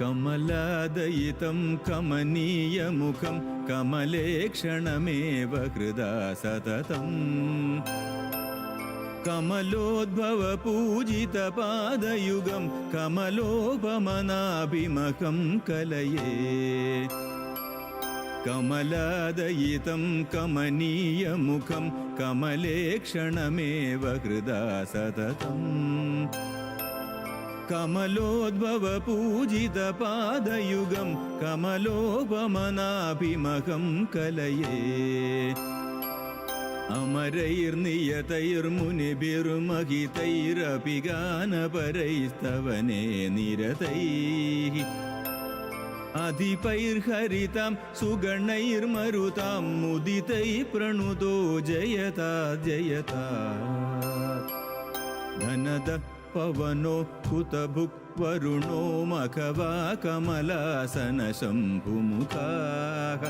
കമലാദയിതം കമനീയമുഖം കമലേക്ഷണമേവ ഹൃദാ സതതം. കമലോദ്ഭവ പൂജിത പാദയുഗം കമലോപമനാഭിമകം കലയേ. കമലാദയിതം കമനീയമുഖം കമലേക്ഷണമേവ ഹൃദാ സതതം. कमलोद्भवपूजितपादयुगं कमलोपमनाभिमहं कलये अमरैर्नियतैर्मुनिभिर्महितैरपि गानपरैस्तवने निरतैः अधिपैर्हरितां सुगणैर्मरुतां मुदितैः प्रणुतो जयता जयता धनद पवनो हुतभुक् वरुणो मखवा कमलासनशम्भुमुखाः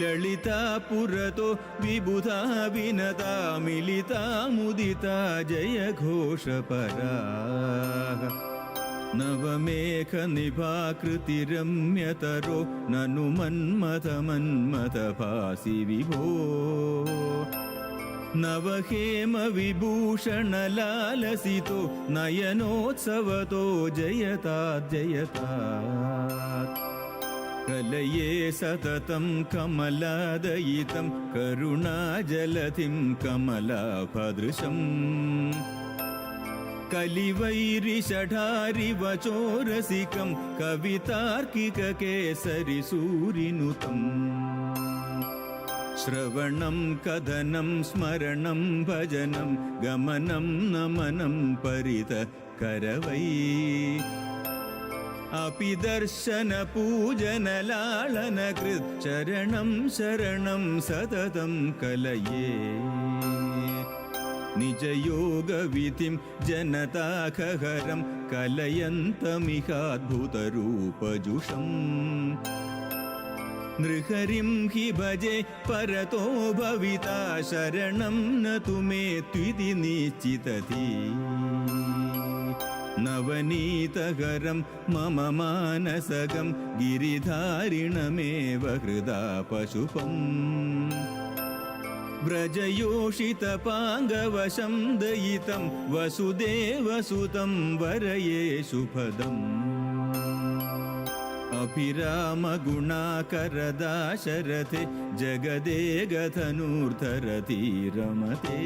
ललिता पुरतो विबुधा विनता मिलिता मुदिता जयघोषपराः नवमेघनिभाकृतिरम्यतरो ननु मन्मथमन्मथभासि विभो नवहेमविभूषणलालसितो नयनोत्सवतो जयता जयता कलये सततं कमलादयितं करुणाजलधिं कमलाभदृशम् कलिवैरिषढारिवचोरसिकं कवितार्किककेसरिसूरिनुतम् श्रवणं कथनं स्मरणं भजनं गमनं नमनं परित करवै अपि दर्शनपूजनलाळनकृत् चरणं शरणं सततं कलये निजयोगविधिं जनताखहरं कलयन्तमिहाद्भुतरूपजुषम् नृहरिं हि भजे, परतो भविता शरणं न तु मे त्विति निश्चितति। नवनीतकरं मम मानसगं, गिरिधारिणमेव हृदा पशुपम् व्रजयोषितपाङ्गवशं दयितं, वसुदेवसुतं वरये शुभदम् गधनुर्धरति रमते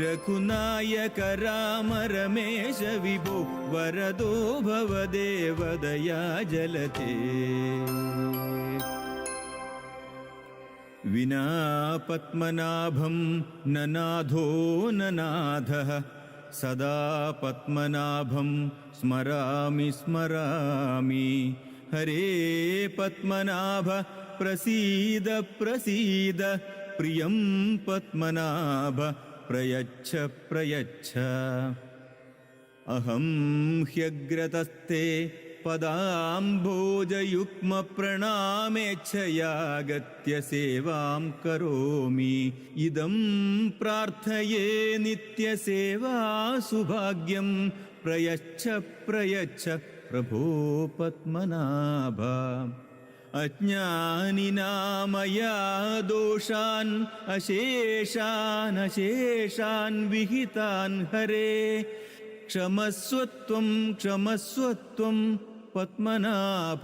रघुनायक राम रमेश विभो वरदो भवदेवदया जलते विना पद्मनाभं ननाथो ननाथः സദാ പത്മനാഭം സ്മരാമി സ്മരാമി. ഹരേ പത്മനാഭ പ്രസീദ പ്രസീദ. പ്രിയം പത്മനാഭ പ്രയച്ഛ പ്രയച്ഛ. അഹം ഹ്യഗ്രതസ്ഥേ पदाम्भोजयुग्मप्रणामेच्छयागत्य सेवां करोमि इदं प्रार्थये नित्यसेवा सुभाग्यं प्रयच्छ प्रयच्छ प्रभो पद्मनाभ अज्ञानिनामया दोषान् अशेषान् अशेषान् विहितान् हरे ക്ഷമസ്വത്വം ക്ഷമസ്വത്വം പത്മനാഭകൃപാനിധേ